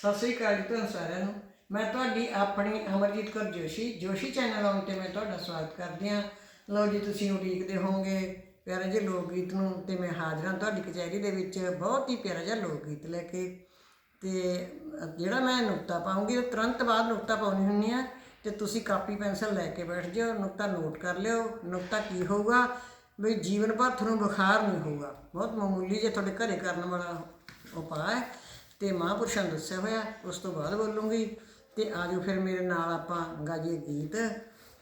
ਸਤਿ ਸ੍ਰੀ ਅਕਾਲ ਜੀ ਤੁਹਾਨੂੰ ਸਾਰਿਆਂ ਨੂੰ। ਮੈਂ ਤੁਹਾਡੀ ਆਪਣੀ ਅਮਰਜੀਤ ਕੌਰ ਜੋਸ਼ੀ ਜੋਸ਼ੀ ਚੈਨਲ ਆਉਣ ਤੇ ਮੈਂ ਤੁਹਾਡਾ ਸਵਾਗਤ ਕਰਦੀ ਹਾਂ। ਲਓ ਜੀ, ਤੁਸੀਂ ਉਡੀਕਦੇ ਹੋਵੋਗੇ ਪਿਆਰਾ ਜਿਹੇ ਲੋਕ ਗੀਤ ਨੂੰ ਤੇ ਮੈਂ ਹਾਜ਼ਰ ਹਾਂ ਤੁਹਾਡੀ ਕਚਹਿਰੀ ਦੇ ਵਿੱਚ ਬਹੁਤ ਹੀ ਪਿਆਰਾ ਜਿਹਾ ਲੋਕ ਗੀਤ ਲੈ ਕੇ। ਤੇ ਜਿਹੜਾ ਮੈਂ ਨੁਕਤਾ ਪਾਉਂਗੀ, ਉਹ ਤੁਰੰਤ ਬਾਅਦ ਨੁਕਤਾ ਪਾਉਣੀ ਹੁੰਦੀ ਆ ਤੇ ਤੁਸੀਂ ਕਾਪੀ ਪੈਨਸਲ ਲੈ ਕੇ ਬੈਠ ਜਾਓ, ਨੁਕਤਾ ਨੋਟ ਕਰ ਲਿਓ, ਨੁਕਤਾ ਕੀ ਹੋਊਗਾ? ਵੀ ਜੀਵਨ ਭਰ ਤੁਹਾਨੂੰ ਬੁਖਾਰ ਨਹੀਂ ਹੋਊਗਾ। ਬਹੁਤ ਮਾਮੂਲੀ ਜੇ ਤੁਹਾਡੇ ਘਰੇ ਕਰਨ ਵਾਲਾ ਉਪਾਅ ਹੈ। ਤੇ ਮਹਾਂਪੁਰਸ਼ਾਂ ਨੂੰ ਦੱਸਿਆ ਹੋਇਆ, ਉਸ ਤੋਂ ਬਾਅਦ ਬੋਲੂੰਗੀ। ਤੇ ਆਜੋ ਫਿਰ ਮੇਰੇ ਨਾਲ ਆਪਾਂ ਗਾਈਏ ਗੀਤ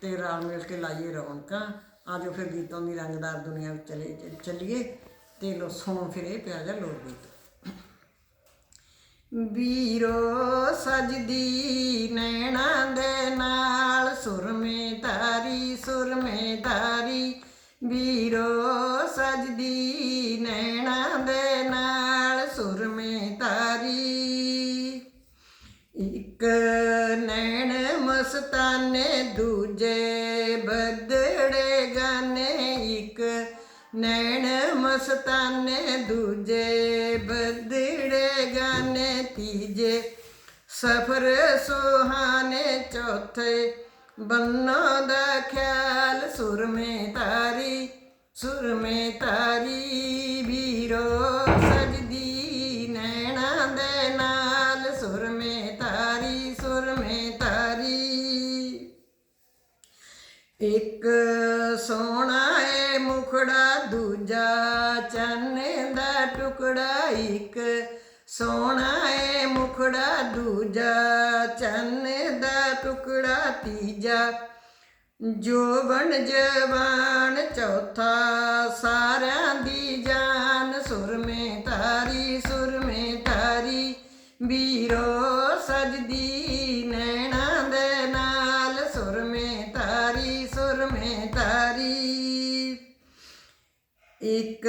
ਤੇ ਰਲ ਮਿਲ ਕੇ ਲਾਈਏ ਰੌਣਕਾਂ। ਆਜੋ ਫਿਰ ਗੀਤਾਂ ਦੀ ਰੰਗਦਾਰ ਦੁਨੀਆ ਵਿੱਚ ਚਲੇ, ਚੱਲੀਏ ਤੇ ਲੋ ਸੁਣੋ ਫਿਰ ਇਹ ਪਿਆ ਜਾ ਲੋਕ ਗੀਤ। ਵੀਰੋ ਸਜਦੀ ਨੈਣਾ ਦੇ ਨਾਲ, ਸੁਰਮੇ ਤਾਰੀ ਸੁਰਮੇ ਤਾਰੀ ਵੀਰੋ ਸਜਦੀ ਨੈਣਾ ਮਸਤਾਨੇ ਦੂਜੇ ਬਦੜੇ ਗਾਨੇ ਇੱਕ। ਨੈਣ ਮਸਤਾਨੇ ਦੂਜੇ ਬਦੜੇ ਗਾਨੇ ਤੀਜੇ। ਸਫਰ ਸੁਹਾਨੇ ਚੌਥੇ, ਬੰਨੋ ਦਾ ਖਿਆਲ ਸੁਰਮੇ ਤਾਰੀ ਸੁਰਮੇ ਤਾਰੀ। ਇੱਕ ਸੋਹਣਾ ਏ ਮੁਖੜਾ, ਦੂਜਾ ਚੰਨ ਦਾ ਟੁਕੜਾ, ਇੱਕ ਸੋਹਣਾ ਏ ਮੁਖੜਾ, ਦੂਜਾ ਚੰਨ ਦਾ ਟੁਕੜਾ, ਤੀਜਾ ਜੋਬਨ ਜਵਾਨ, ਚੌਥਾ ਸਾਰਿਆਂ ਦੀ ਜਾਨ, ਸੁਰਮੇ ਤਾਰੀ ਸੁਰਮੇ ਤਾਰੀ ਵੀਰੋ ਸਜਦੀ ਨੈਣਾ ਇੱਕ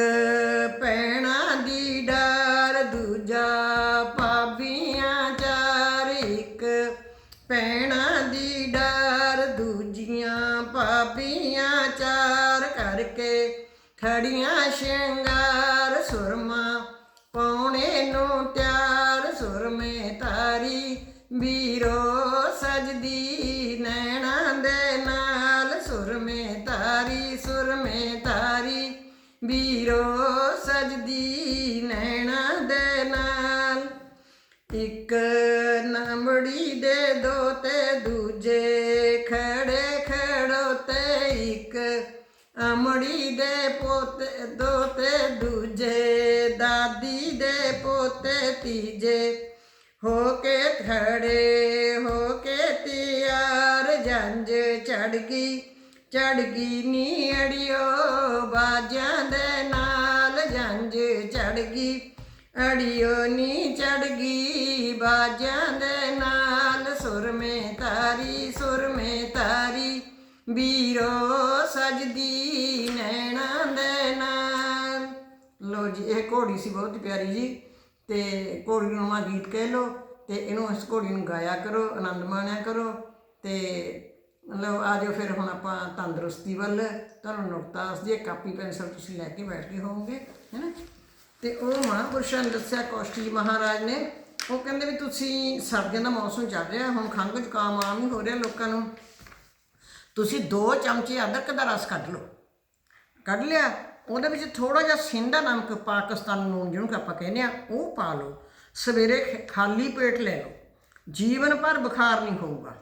ਪੈਣਾ ਦੀ ਡਰ, ਦੂਜਾ ਪਾਬੀਆਂ ਚਾਰ, ਇੱਕ ਪੈਣਾ ਦੀ ਡਰ, ਦੂਜੀਆਂ ਪਾਬੀਆਂ ਚਾਰ, ਕਰਕੇ ਖੜੀਆਂ ਸ਼ਿੰਗਾਰ, ਸੁਰਮਾ ਪਾਉਣੇ ਨੂੰ ਤਿਆਰ, ਸੁਰਮੇ ਤਾਰੀ ਵੀ ਇੱਕ ਨਮੜੀ ਦੇ ਦੋ ਤੇ ਦੂਜੇ ਖੜੇ ਖੜੋਤੇ, ਇੱਕ ਅਮੜੀ ਦੇ ਪੋਤੇ ਦੋ ਤੇ ਦੂਜੇ, ਦਾਦੀ ਦੇ ਪੋਤੇ ਤੀਜੇ। ਹੋ ਕੇ ਖੜੇ, ਹੋ ਕੇ ਤਿਆਰ, ਜੰਜ ਚੜ ਗਈ ਚੜ ਗਈ ਨੀ ਅੜਿਓ ਬਾਜਾਂ ਦੇ ਅੜਿਓ ਨੀ ਚੜ ਗਈ ਬਾਜਾਂ ਦੇ ਨਾਲ। ਸੁਰਮੇ ਤਾਰੀ ਸੁਰਮੇ ਤਾਰੀ, ਵੀਰੋ ਸਜਦੀ ਨੈਣਾ ਦੇ ਨਾਲ। ਲੋ ਜੀ, ਇਹ ਘੋੜੀ ਸੀ ਬਹੁਤ ਪਿਆਰੀ ਜੀ। ਤੇ ਘੋੜੀ ਨੂੰ ਮਾ ਗੀਤ ਕਹਿ ਲੋ ਤੇ ਇਹਨੂੰ ਇਸ ਘੋੜੀ ਨੂੰ ਗਾਇਆ ਕਰੋ, ਆਨੰਦ ਮਾਣਿਆ ਕਰੋ ਤੇ ਮਤਲਬ ਆ ਜਾਓ ਫਿਰ ਹੁਣ ਆਪਾਂ ਤੰਦਰੁਸਤੀ ਵੱਲ। ਤੁਹਾਨੂੰ ਨੁਕਤਾ ਦੱਸਦੀ ਕਾਪੀ, ਪੈਨਸਲ ਤੁਸੀਂ ਲੈ ਕੇ ਬੈਠ ਕੇ ਹੋਵੋਗੇ ਹੈਨਾ ਤੇ ਉਹ ਮਹਾਂਪੁਰਸ਼ਾਂ ਨੇ ਦੱਸਿਆ ਕੌਸ਼ਟੀ ਜੀ ਮਹਾਰਾਜ ਨੇ, ਉਹ ਕਹਿੰਦੇ ਵੀ ਤੁਸੀਂ ਸਰਦੀਆਂ ਦਾ ਮੌਸਮ ਚੱਲ ਰਿਹਾ, ਹੁਣ ਖੰਘ ਜ਼ੁਕਾਮ ਆਮ ਹੀ ਹੋ ਰਿਹਾ ਲੋਕਾਂ ਨੂੰ। ਤੁਸੀਂ 2 ਚਮਚੇ ਅਦਰਕ ਦਾ ਰਸ ਕੱਢ ਲਓ। ਕੱਢ ਲਿਆ, ਉਹਦੇ ਵਿੱਚ ਥੋੜਾ ਜਿਹਾ ਸਿੰਧਾ ਨਮਕ, ਪਾਕਿਸਤਾਨ ਨੂੰ ਜਿਹਨੂੰ ਆਪਾਂ ਕਹਿੰਦੇ ਆ ਉਹ ਪਾ ਲਓ। ਸਵੇਰੇ ਖਾਲੀ ਪੇਟ ਲੈ ਲਓ। ਜੀਵਨ ਭਰ ਬੁਖਾਰ ਨਹੀਂ ਹੋਊਗਾ।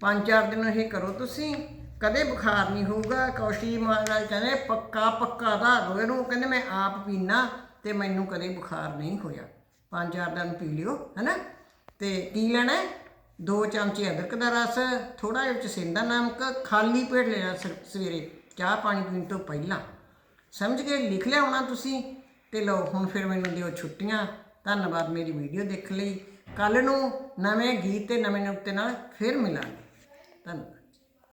ਪੰਜ ਚਾਰ ਦਿਨ ਇਹ ਕਰੋ ਤੁਸੀਂ, ਕਦੇ ਬੁਖਾਰ ਨਹੀਂ ਹੋਊਗਾ। ਕੌਸ਼ੀ ਮਹਾਰਾਜ ਕਹਿੰਦੇ ਪੱਕਾ ਪੱਕਾ ਦਾ ਦੋ ਇਹਨੂੰ ਉਹ ਕਹਿੰਦੇ, ਮੈਂ ਆਪ ਪੀਣਾ ਤੇ ਮੈਨੂੰ ਕਦੇ ਬੁਖਾਰ ਨਹੀਂ ਹੋਇਆ। ਪੰਜ ਚਾਰ ਦਿਨ ਪੀ ਲਿਓ, ਹੈਨਾ? ਤੇ ਕੀ ਲੈਣਾ? ਹੈ? ਦੋ ਚਮਚੇ ਅਦਰਕ ਦਾ ਰਸ ਥੋੜਾ ਜਿਹਾ ਵਿੱਚ ਸਿੰਦਾ ਨਮਕ, ਖਾਲੀ ਪੇਟ ਲੈਣਾ ਸ- ਸਵੇਰੇ। ਚਾਹ ਪਾਣੀ ਪੀਣ ਤੋਂ ਪਹਿਲਾਂ। ਸਮਝ ਕੇ ਲਿਖ ਲਿਆ ਹੋਣਾ ਤੁਸੀਂ। ਤੇ ਲਓ, ਹੁਣ ਫਿਰ ਮੈਨੂੰ ਦਿਓ ਛੁੱਟੀਆਂ। ਧੰਨਵਾਦ ਮੇਰੀ ਵੀਡੀਓ ਦੇਖ ਲਈ। ਕੱਲ ਨੂੰ ਨਵੇਂ ਗੀਤ ਤੇ ਨਵੇਂ ਨੁਕਤੇ ਨਾਲ ਫਿਰ ਮਿਲਾਂਗੇ। ਧੰਨਵਾਦ